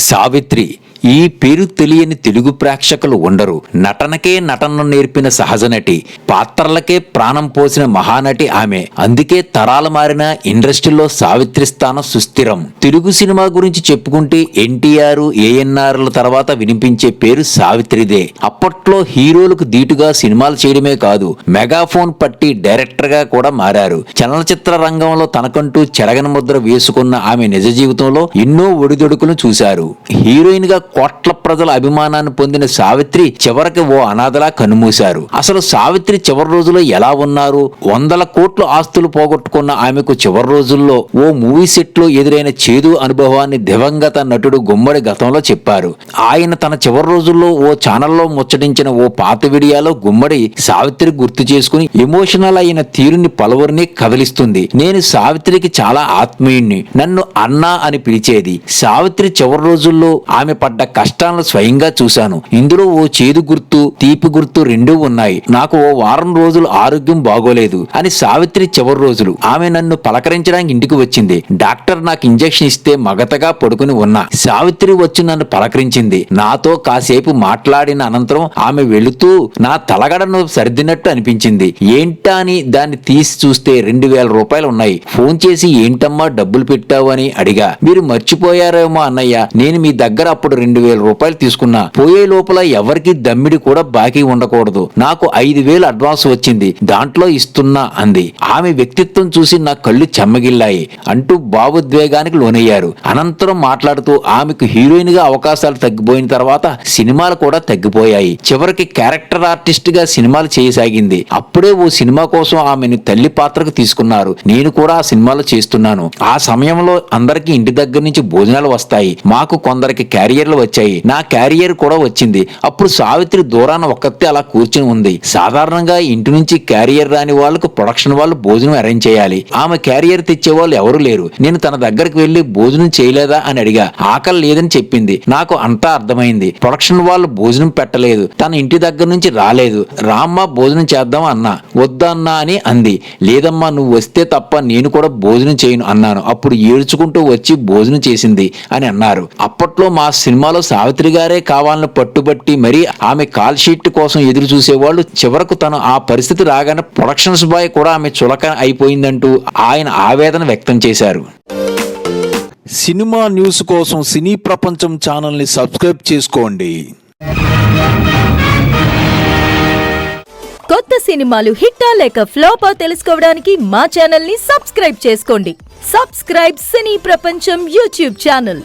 సావిత్రి ఈ పేరు తెలియని తెలుగు ప్రేక్షకులు ఉండరు. నటనకే నటనను నేర్పిన సహజ నటి పాత్రలకే ప్రాణం పోసిన మహానటి ఆమె. అందుకే తరాలు మారిన ఇండస్ట్రీలో సావిత్రి స్థానం సుస్థిరం. తెలుగు సినిమా గురించి చెప్పుకుంటే ఎన్టీఆర్ ఏఎన్ఆర్ల తర్వాత వినిపించే పేరు సావిత్రిదే. అప్పట్లో హీరోలకు దీటుగా సినిమాలు చేయడమే కాదు మెగాఫోన్ పట్టి డైరెక్టర్గా కూడా మారారు. చలనచిత్ర రంగంలో తనకంటూ చెరగని ముద్ర వేసుకున్న ఆమె నిజ జీవితంలో ఎన్నో ఒడిదొడుకులు చూశారు. హీరోయిన్గా కోట్ల ప్రజల అభిమానాన్ని పొందిన సావిత్రి చివరికి ఓ అనాథలా కనుమూశారు. అసలు సావిత్రి చివరి రోజుల్లో ఎలా ఉన్నారు? వందల కోట్ల ఆస్తులు పోగొట్టుకున్న ఆమెకు చివరి రోజుల్లో ఓ మూవీ సెట్లో ఎదురైన చేదు అనుభవాన్ని దివంగత నటుడు గుమ్మడి గతంలో చెప్పారు. ఆయన తన చివరి రోజుల్లో ఓ ఛానల్లో ముచ్చటించిన ఓ పాత వీడియోలో గుమ్మడి సావిత్రి గుర్తు చేసుకుని ఎమోషనల్ అయిన తీరుని పలువురిని కదిలిస్తుంది. నేను సావిత్రికి చాలా ఆత్మీయుణ్ణి. నన్ను అన్నా అని పిలిచేది. సావిత్రి చివరి రోజుల్లో ఆమె పడ్డ కష్టాలను స్వయంగా చూశాను. ఇందులో ఓ చేదు గుర్తు తీపి గుర్తు రెండూ ఉన్నాయి. నాకు ఓ వారం రోజులు ఆరోగ్యం బాగోలేదు అని సావిత్రి చివరి రోజులు. ఆమె నన్ను పలకరించడానికి ఇంటికి వచ్చింది. డాక్టర్ నాకు ఇంజెక్షన్ ఇస్తే మగతగా పడుకుని ఉన్నా. సావిత్రి వచ్చి నన్ను పలకరించింది. నాతో కాసేపు మాట్లాడిన అనంతరం ఆమె వెళుతూ నా తలగడను సర్దినట్టు అనిపించింది. ఏంటా అని దాన్ని తీసి చూస్తే రెండు వేల రూపాయలు ఉన్నాయి. ఫోన్ చేసి ఏంటమ్మా డబ్బులు పెట్టావు అని అడిగా. మీరు మర్చిపోయారేమో అన్నయ్య. నేను మీ దగ్గర అప్పుడు రెండు రెండు వేల రూపాయలు తీసుకున్నా. పోయే లోపల ఎవరికి దమ్మిడి కూడా బాకీ ఉండకూడదు. నాకు ఐదు వేలు అడ్వాన్స్ వచ్చింది. దాంట్లో ఇస్తున్నా అంది. ఆమె వ్యక్తిత్వం చూసి నా కళ్ళు చెమ్మగిల్లాయి. అంటూ భావోద్వేగానికి లోనయ్యారు. అనంతరం మాట్లాడుతూ ఆమెకు హీరోయిన్గా అవకాశాలు తగ్గిపోయిన తర్వాత సినిమాలు కూడా తగ్గిపోయాయి. చివరికి క్యారెక్టర్ ఆర్టిస్ట్గా సినిమాలు చేయసాగింది. అప్పుడే ఓ సినిమా కోసం ఆమెను తల్లి పాత్రకు తీసుకున్నారు. నేను కూడా ఆ సినిమాలో చేస్తున్నాను. ఆ సమయంలో అందరికి ఇంటి దగ్గర నుంచి భోజనాలు వస్తాయి. మాకు కొందరికి ఆఫర్లు వచ్చాయి. నా క్యారియర్ కూడా వచ్చింది. అప్పుడు సావిత్రి దూరాన ఒక్కతే అలా కూర్చుని ఉంది. సాధారణంగా ఇంటి నుంచి క్యారియర్ రాని వాళ్ళకు ప్రొడక్షన్ వాళ్ళు భోజనం అరేంజ్ చేయాలి. ఆమె క్యారియర్ తెచ్చే వాళ్ళు ఎవరు లేరు. నేను తన దగ్గరికి వెళ్ళి భోజనం చేయలేదా అని అడిగా. ఆకలి లేదని చెప్పింది. నాకు అంతా అర్థమైంది. ప్రొడక్షన్ వాళ్ళు భోజనం పెట్టలేదు. తన ఇంటి దగ్గర నుంచి రాలేదు. రామ్మా భోజనం చేద్దాం అన్నా. వద్దన్నా అని అంది. లేదమ్మా నువ్వు వస్తే తప్ప నేను కూడా భోజనం చేయను అన్నాను. అప్పుడు ఏడ్చుకుంటూ వచ్చి భోజనం చేసింది అని అన్నారు. అప్పట్లో మా సినిమా సినిమాలో సావిత్రి గారే కావాలని పట్టుబట్టి మరి ఆమె కాల్ షీట్ కోసం ఎదురు చూసేవాళ్ళు చివరకు తను ఆ పరిస్థితి రాగానే ప్రొడక్షన్స్ బాయ్ కూడా ఆమె చులక అయిపోయిందంటూ ఆయన ఆవేదన వ్యక్తం చేశారు. సినిమా న్యూస్ కోసం సినీ ప్రపంచం ఛానల్ని సబ్స్క్రైబ్ చేసుకోండి. కొత్త సినిమాలు హిట్టా లేక ఫ్లాపా తెలుసుకోవడానికి మా ఛానల్ని సబ్స్క్రైబ్ చేసుకోండి. సబ్స్క్రైబ్ సినీ ప్రపంచం యూట్యూబ్ ఛానల్.